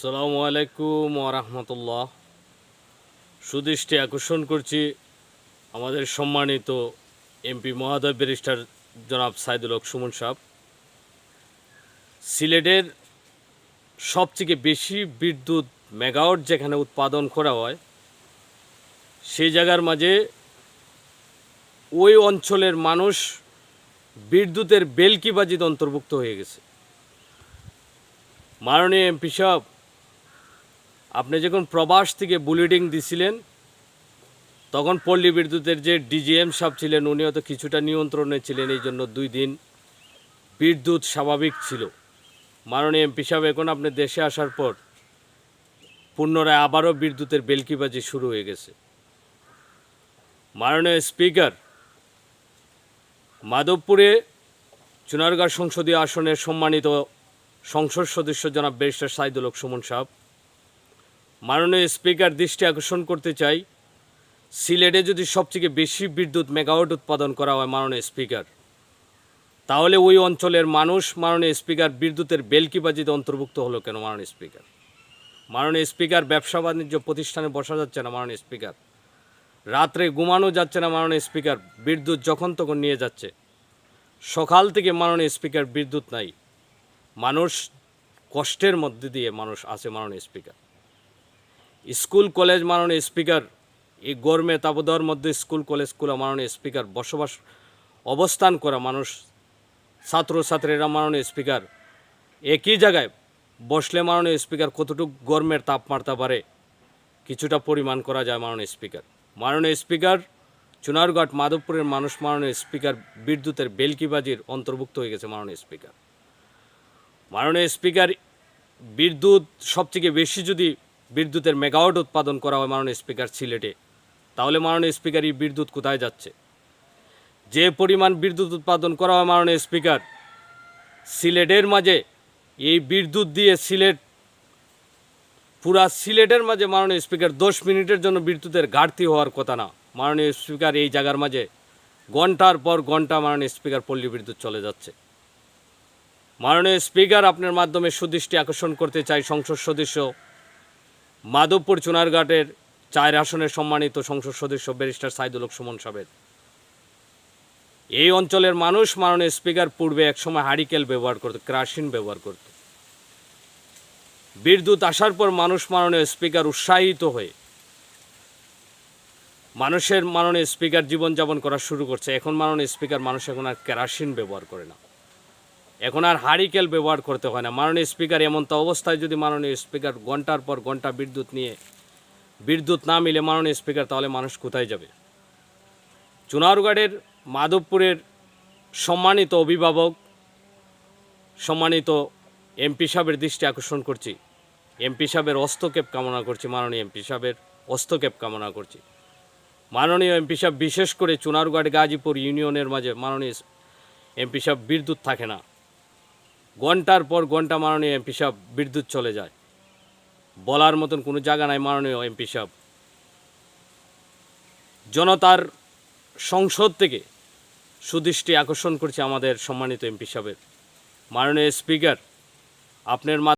আসসালামু আলাইকুম ওরহমতুল্লাহ সুদৃষ্টি আকর্ষণ করছি আমাদের সম্মানিত এমপি মহোদয় ব্যারিস্টার জনাব সাইদুল হক সুমন সাহেব। সিলেটের সবথেকে বেশি বিদ্যুৎ মেগাওয়াট যেখানে উৎপাদন করা হয়, সেই জায়গার মাঝে ওই অঞ্চলের মানুষ বিদ্যুতের বেলকিবাজিতে অন্তর্ভুক্ত হয়ে গেছে। মাননীয় এমপি সাহেব আপনি যখন প্রবাস থেকে বুলেটিং দিছিলেন, তখন পল্লী বিদ্যুতের যে ডিজিএম সাহেব ছিলেন উনিও তো কিছুটা নিয়ন্ত্রণে ছিলেন, এই জন্য দুই দিন বিদ্যুৎ স্বাভাবিক ছিল। মাননীয় এমপি সাহেব, এখন আপনি দেশে আসার পর পুনরায় আবারও বিদ্যুতের বেলকিবাজি শুরু হয়ে গেছে। মাননীয় স্পিকার, মাধবপুরে চুনারগাঁও সংসদীয় আসনের সম্মানিত সংসদ সদস্য জনাব ব্যারিস্টার সাইদুল সুমন সাহেব মাননীয় স্পিকার দৃষ্টি আকর্ষণ করতে চাই। সিলেটে যদি সবথেকে বেশি বিদ্যুৎ মেগাওয়াট উৎপাদন করা হয় মাননীয় স্পিকার, তাহলে ওই অঞ্চলের মানুষ মাননীয় স্পিকার বিদ্যুতের বেলকিবাজিতে অন্তর্ভুক্ত হলো কেন মাননীয় স্পিকার? মাননীয় স্পিকার ব্যবসা বাণিজ্য প্রতিষ্ঠানে বসা যাচ্ছে না মাননীয় স্পিকার? রাত্রে ঘুমানো যাচ্ছে না মাননীয় স্পিকার, বিদ্যুৎ যখন তখন নিয়ে যাচ্ছে। সকাল থেকে মাননীয় স্পিকার বিদ্যুৎ নাই। মানুষ কষ্টের মধ্যে দিয়ে মানুষ আছে মাননীয় স্পিকার। স্কুল কলেজ মাননীয় স্পিকার, এই গরমে তাবদার মধ্যে স্কুল কলেজগুলো মাননীয় স্পিকার, বসবাস, অবস্থান করা মানুষ, ছাত্রছাত্রীরা মাননীয় স্পিকার, একই জায়গায় বসলে মাননীয় স্পিকার কতটুকু গরমের তাপমাত্রা বাড়ে, কিছুটা পরিমাণ করা যায় মাননীয় স্পিকার। মাননীয় স্পিকার, চুনারঘাট মাধবপুরের মানুষ মাননীয় স্পিকার বিদ্যুতের বেলকিবাজির অন্তর্ভুক্ত হয়ে গেছে মাননীয় স্পিকার। মাননীয় স্পিকার, বিদ্যুৎ সবথেকে বেশি যদি বিদ্যুতের মেগাওয়াট উৎপাদন করা হয় মাননীয় স্পিকার সিলেটে। তাহলে মাননীয় স্পিকার, এই বিদ্যুৎ কোথায় যাচ্ছে? যে পরিমাণ বিদ্যুৎ উৎপাদন করা হয় মাননীয় স্পিকার, সিলেটের মাঝে, এই বিদ্যুৎ দিয়ে সিলেট, পুরা সিলেটের মাঝে মাননীয় স্পিকার, দশ মিনিটের জন্য বিদ্যুতের ঘাটতি হওয়ার কথা না। মাননীয় স্পিকার, এই জায়গার মাঝে ঘণ্টার পর ঘণ্টা মাননীয় স্পিকার পল্লী বিদ্যুৎ চলে যাচ্ছে। মাননীয় স্পিকার, আপনার মাধ্যমে সুদৃষ্টি আকর্ষণ করতে চাই সংসদ সদস্য। মাধবপুর চুনারঘাটের চায়ের আসনের সম্মানিত সংসদ সদস্য ব্যারিস্টার সাইদুল সুমন সাহেব এই অঞ্চলের মানুষ মাননীয় স্পিকার পূর্বে একসময় হারিকেল ব্যবহার করত, ক্রাসিন ব্যবহার করত। বিদ্যুৎ আসার পর মানুষ মাননীয় স্পিকার উৎসাহিত হয়ে মানুষের মাননীয় স্পিকার জীবনযাপন করা শুরু করছে। এখন মাননীয় স্পিকার মানুষ এখন আর কেরাসিন ব্যবহার করে না। এখন আর হারিকেল ব্যবহার করতে হয় না। মাননীয় স্পিকার এমন তো অবস্থায় যদি মাননীয় স্পিকার ঘণ্টার পর ঘণ্টা বিদ্যুৎ নিয়ে বিদ্যুৎ না মিলে মাননীয় স্পিকার, তাহলে মানুষ কোথায় যাবে? চুনারগড়ের মাধবপুরের সম্মানিত অভিভাবক, সম্মানিত এমপি সাহেবের দৃষ্টি আকর্ষণ করছি। এমপি সাহেবের হস্তক্ষেপ কামনা করছি, মাননীয় এমপি সাহেবের হস্তক্ষেপ কামনা করছি। মাননীয় এমপি সাহেব, বিশেষ করে চুনারগড় গাজীপুর ইউনিয়নের মাঝে মাননীয় এমপি সাহেব বিদ্যুৎ থাকে না। ঘণ্টার পর ঘণ্টা মাননীয় এমপি সাহেব বিদ্যুৎ চলে যায়। বলার মতন কোনো জায়গা নাই মাননীয় এমপি সাহেব। জনতার সংসদ থেকে সুদৃষ্টি আকর্ষণ করছে আমাদের সম্মানিত এমপি সাহেবের। মাননীয় স্পিকার, আপনার